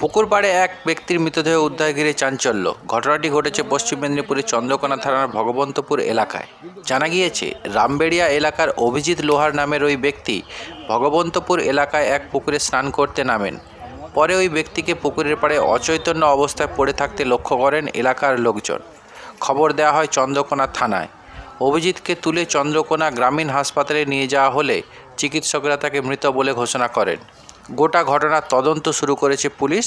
পুকুর পাড়ে এক ব্যক্তির মৃতদেহ উদ্ধার ঘিরে চাঞ্চল্য। ঘটনাটি ঘটেছে পশ্চিম মেদিনীপুরের চন্দ্রকোনা থানার ভগবন্তপুর এলাকায়। জানা গিয়েছে, রামবেড়িয়া এলাকার অভিজিৎ লোহার নামের ওই ব্যক্তি ভগবন্তপুর এলাকায় এক পুকুরে স্নান করতে নামেন। পরে ওই ব্যক্তিকে পুকুরের পাড়ে অচৈতন্য অবস্থায় পড়ে থাকতে লক্ষ্য করেন এলাকার লোকজন। খবর দেওয়া হয় চন্দ্রকোনা থানায়। অভিজিৎকে তুলে চন্দ্রকোনা গ্রামীণ হাসপাতালে নিয়ে যাওয়া হলে চিকিৎসকরা তাকে মৃত বলে ঘোষণা করেন। গোটা ঘটনার তদন্ত শুরু করেছে পুলিশ।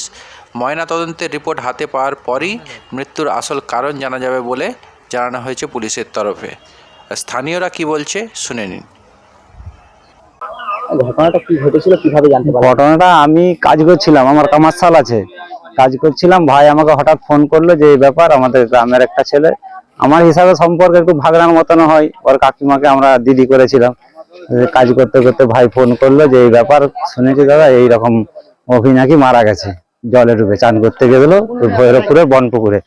ময়নাতদন্তের রিপোর্ট হাতে পাওয়ার পরই মৃত্যুর আসল কারণ জানা যাবে বলে জানানো হয়েছে পুলিশের তরফে। স্থানীয়রা কি বলছে শুনে নিন। ঘটনাটা কি ঘটেছিল কীভাবে জানতে পারলেন? ঘটনাটা আমি কাজ করছিলাম আমার কামারশাল আছে। কাজ করছিলাম ভাই আমাকে হঠাৎ ফোন করল যে এই ব্যাপার আমাদের গ্রামের একটা ছেলে আমার হিসাবে সম্পর্কে একটু ভাগনার মতন হয় ওর কাকিমাকে আমরা দিদি করেছিলাম। কাজ করতে করতে ভাই ফোন করল যে এই ব্যাপার শুনেছি দাদা এইরকম অভি নাকি মারা গেছে। জলে ডুবে চান করতে গেছিল ওই ভৈরবপুরের বনপুকুরে।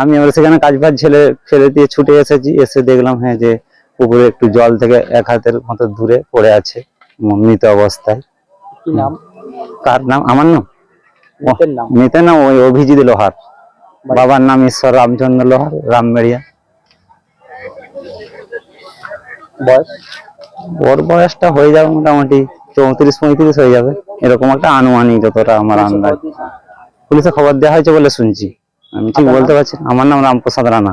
আমি এবার সেখানে কাজ ফাজ ছেলে ফেলে দিয়ে ছুটে এসেছি এসে দেখলাম হ্যাঁ যে পুকুরে একটু জল থেকে এক হাতের মতো দূরে পড়ে আছে মৃত অবস্থায়। নাম? কার নাম? আমার নাম? মৃতের নাম। ওই অভিজিৎ লোহার। বাবার নাম ঈশ্বর রামচন্দ্র লোহার রামবেড়িয়া। বয়স? ওর বয়সটা হয়ে যাবে মোটামুটি চৌত্রিশ পঁয়ত্রিশ হয়ে যাবে। এরকম একটা আনুমানিক যতটা আমার আন্দাজ। পুলিশে খবর দেওয়া হয়েছে বলে শুনছি। আমি ঠিক বলতে পারছি আমার নাম রামপ্রসাদ রানা।